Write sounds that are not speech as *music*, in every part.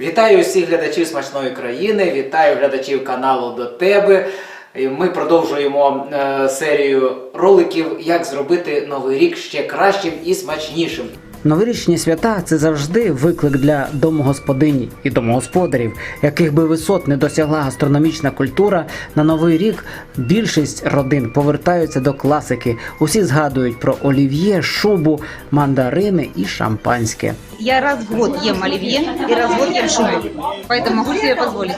Вітаю усіх глядачів смачної країни, вітаю глядачів каналу до тебе. Ми продовжуємо е, серію роликів, як зробити новий рік ще кращим і смачнішим. Новорічні свята це завжди виклик для домогосподині і домогосподарів, яких би висот не досягла гастрономічна культура. На новий рік більшість родин повертаються до класики. Усі згадують про олів'є, шубу, мандарини і шампанське. Я раз в год ем оливье и раз в год ем шубу. Поэтому могу себе позволить.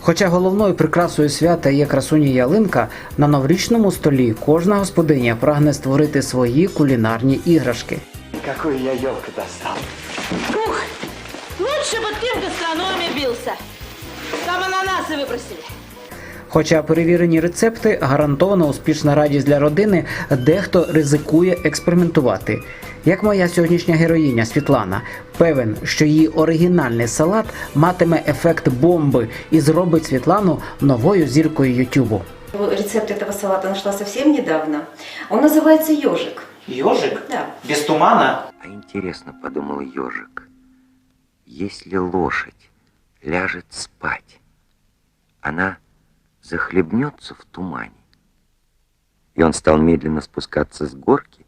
Хоча головною прикрасою свята є красуня ялинка, на новорічному столі кожна господиня прагне створити свої кулінарні іграшки Какую я елку достал? Ух, лучше бы ты в гастрономе бился. Там ананасы выбросили. Хоча перевірені рецепти гарантовано успішна радість для родини, дехто ризикує експериментувати. Як моя сьогоднішня героїня Світлана, певен, що її оригінальний салат матиме ефект бомби і зробить Світлану новою зіркою Ютубу. Рецепт этого салата нашла совсем недавно. Он называется ежик. Йожик? Да. Без тумана? А интересно, подумал ежик, если лошадь ляжет спать, она захлебнется в тумане. И он стал медленно спускаться с горки,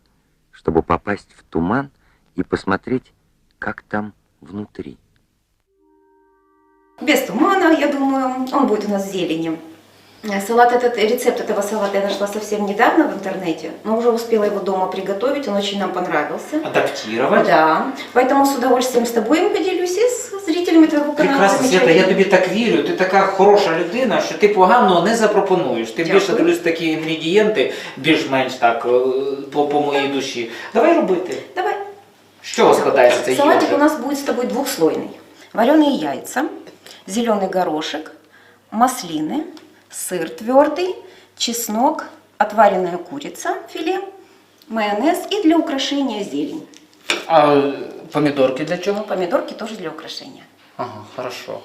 чтобы попасть в туман и посмотреть, как там внутри. Без тумана, я думаю, он будет у нас. Э, Салат этот, рецепт этого салата я нашла совсем недавно в интернете, но уже успела его дома приготовить, он очень нам понравился. Адаптувати? Да, поэтому с удовольствием с тобой им поделюсь и с зрителями твоего канала. Прекрасно, Свята, я замечательно. тобі так вірю. Ти така хороша людина, що ти поганого не запропонуєш. Ти Дякую. більше дивлюсь такі інгредієнти, більш-менш так е, по, по моїй душі. Давай робити. Давай. З чого складається цей Салатик йожик? у нас будет с тобой двухслойный. Вареные яйца, зеленый горошек, маслины, сыр твердый, чеснок, отваренная курица, филе, майонез и для украшения зелень. А помідорки для чого? Помидорки тоже для украшения. Ага, хорошо.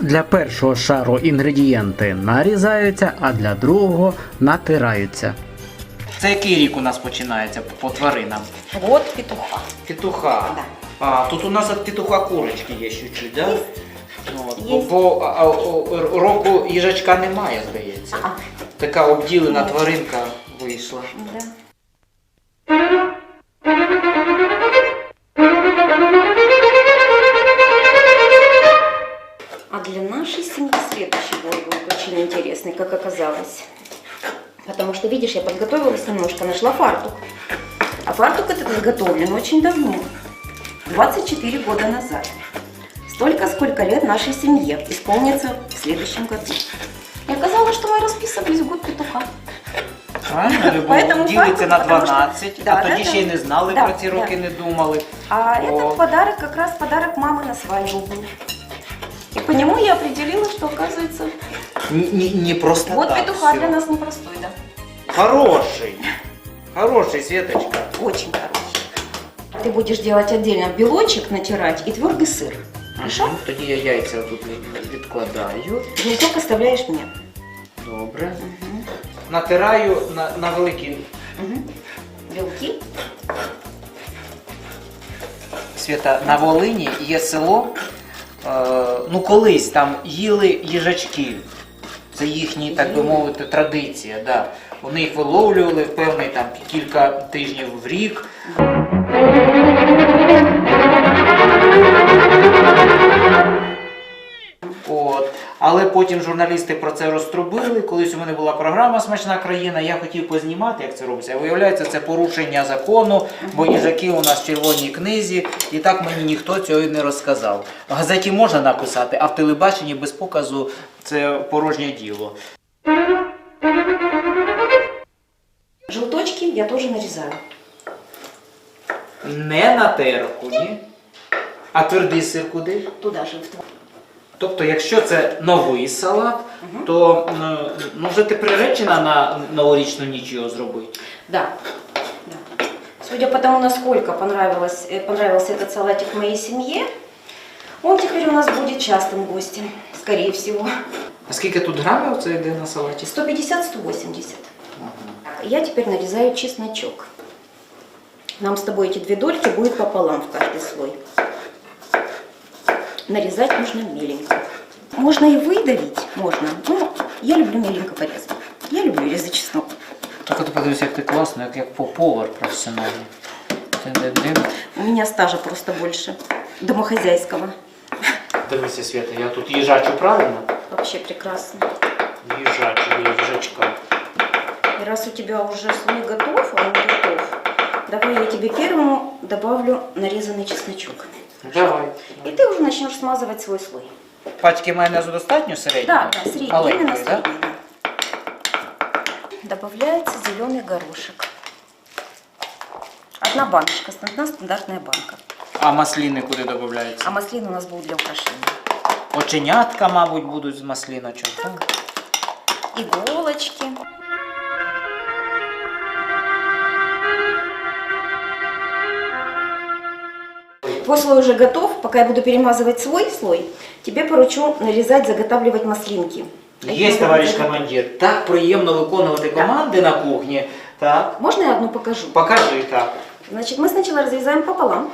Для першого шару інгредієнти нарізаються, а для другого натираються. Це який рік у нас починається по, тваринам? Вот петуха. Петуха. Да. А, тут у нас від петуха курочки є чуть-чуть, да? от, бо, Є. бо а, о, року їжачка немає, здається. А, Така обділена тваринка вийшла. да. А для нашей семьи следующий год будет очень интересный, как оказалось. Потому что, видишь, я подготовилась немножко, нашла фартук. А фартук этот изготовлен очень давно. 24 года назад. Столько, сколько лет нашей семье исполнится в следующем году. И оказалось, что мы расписывались в год петуха. Правильно, любов Поэтому *laughs* ділиться на фартук, потому що- 12, Да, а тоді да, ще й да. не знали Да, про ці роки, да. не думали. А О. этот подарок как раз подарок мамы на свадьбу был. И по нему я определила, что оказывается, Ні, не просто вот так. петуха всё. для нас непростой, да. Хороший. Хороший, Светочка. Очень хороший. Ты будешь делать отдельно белочек натирать и твердый сыр. Хорошо? Мгм, Тоді я яйця тут відкладаю. Желток оставляешь мне. Добре. Мгм. Натираю на, на великий. Мгм. Белки. Свята, на Волині є село. Е, ну, колись там їли їжачки. Це їхні, так би мовити, традиція. Да. Вони їх виловлювали певний там кілька тижнів в рік. Але потім журналісти про це розтрубили. Колись у мене була програма Смачна країна. Я хотів познімати, як це робиться. А Виявляється, це порушення закону, бо їжаки у нас в червоній книзі, і так мені ніхто цього не розказав. В газеті можна написати, а в телебаченні без показу це порожнє діло. Желточки я тоже нарезаю. Не на терку, ні. А твердий сир куди? Туда же. в Тобто, якщо це новий салат, то м, ну, вже ти приречена на новорічну ніч його зробити. Да. да. Судя по тому, насколько понравилось, э, понравился этот салатик моей семье, он теперь у нас будет частым гостем, скорее всего. А скільки тут грамів це йде на салаті? 150-180. Я теперь нарезаю чесночок. Нам с тобой эти две дольки будет пополам в каждый слой. Нарезать нужно меленько. Можно и выдавить, можно. Ну, я люблю меленько порезать. Я люблю резать чеснок. Так от подивися, як ти класно, як, як повар професіональний. Ти-ди-ди. У меня стажа просто больше. Домохозяйского. Дивися, Свята, я тут їжачу правильно? Вообще прекрасно. Їжачу, їжачка. И раз у тебя уже слой готов, а он готов, давай я тебе первому добавлю нарезанный чесночок. Давай. И ты уже начнешь смазывать свой слой. Пачки майонезу достатньо середньої? Да, да, средний, Маленької, именно да? средний. да. Добавляется зеленый горошек. Одна баночка, одна стандартная банка. А масліни куди додаються? А маслин у нас будет для украшения. Оченятка, мабуть, будуть з масліночок. Так. Иголочки. Твой слой уже готов. Пока я буду перемазывать свой слой, тебе поручу нарезать, заготавливать маслинки. Є, товариш командир. Так приємно виконувати команди на кухні. Так. Можно я одну покажу? Покажи так. Значит, мы сначала разрезаем пополам,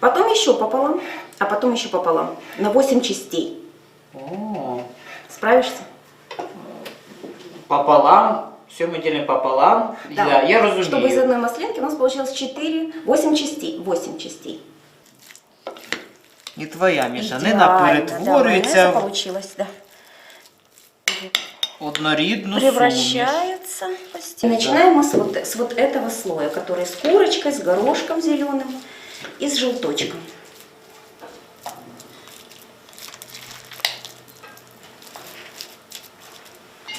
потом еще пополам, а потом еще пополам. На 8 частей. О, Справишься? пополам, все ми ділимо пополам. Я, я розумію. Чтобы из одной маслинки у нас получилось 4, 8 частей. 8 частей. І твоя мішанина Идеально, да, перетворюється майонеза в получилось, да. однорідну суміш. Превращается постепенно. Начинаем мы с вот, с вот этого слоя, который с курочкой, с горошком зеленым и с желточком.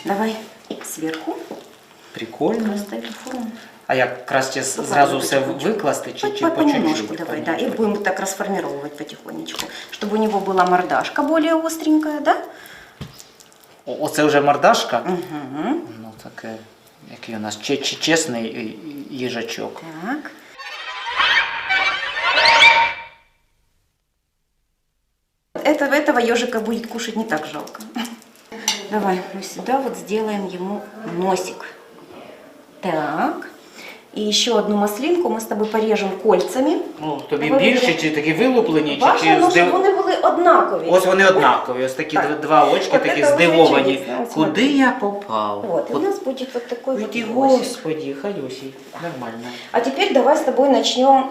Давай сверху Прикольно. поставим форму. А як краще Ну, зразу все викласти чи, чи по- чуть-чуть? давай, да, и будем так расформировать потихонечку, чтобы у него была мордашка более остренькая, да? О- Оце вже мордашка? Угу. Ну таке, який у нас че- че- чесний їжачок. Так. Этого, этого ежика будет кушать не так жалко. Давай мы сюда вот сделаем ему носик. Так. И еще одну маслинку мы с тобой порежем кольцами. Ну, тобі Давай, більше, чи такі вилуплені, чи, чи ну, здив... щоб вони були однакові. Ось вони однакові, ось такі Так. два очки, От такі це здивовані. ось Куди смотри. я попав? Вот, и у От- нас будет вот такой вот носик. господи, Халюсій, нормально. А теперь давай с тобой начнем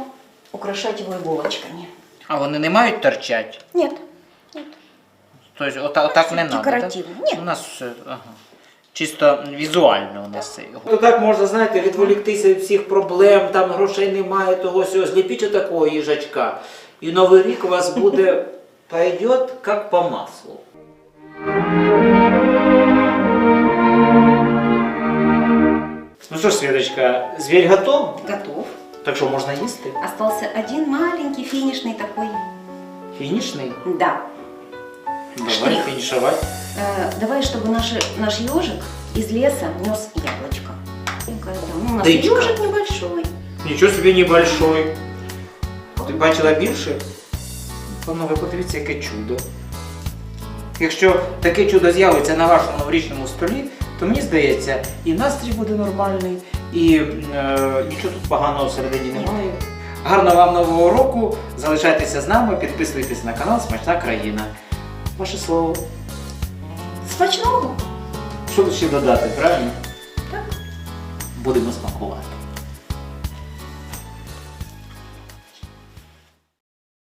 украшать его иголочками. А вони не мають торчать? Нет, Тобто ота, отак не треба, декоративно. Ні. У нас все, ага. Чисто візуально у нас це. Ну так можна, знаєте, відволіктися від всіх проблем, там грошей немає, того сього. Зліпіть отакого їжачка. І Новий рік у вас буде *laughs* пойдет як по маслу. Ну що ж, Світочка, звір готов? готов. Так що можна їсти? Остался один маленький финишный такой. Фінішний? Да. Давай Штрих. фінішувати. Э, давай, чтобы наш, наш ежик из леса нес яблочко. Да, ну, у нас Дычка. ежик небольшой. Нічого собі небольшой. Ти бачила більше? Панове, подивіться, яке чудо. Якщо таке чудо з'явиться на вашому новорічному столі, то мені здається, і настрій буде нормальний, і е, нічого тут поганого всередині немає. Гарного вам нового року! Залишайтеся з нами, підписуйтесь на канал Смачна країна. Ваше слово. Смачного. Що тут ще додати, правильно? Так. Будемо смакувати.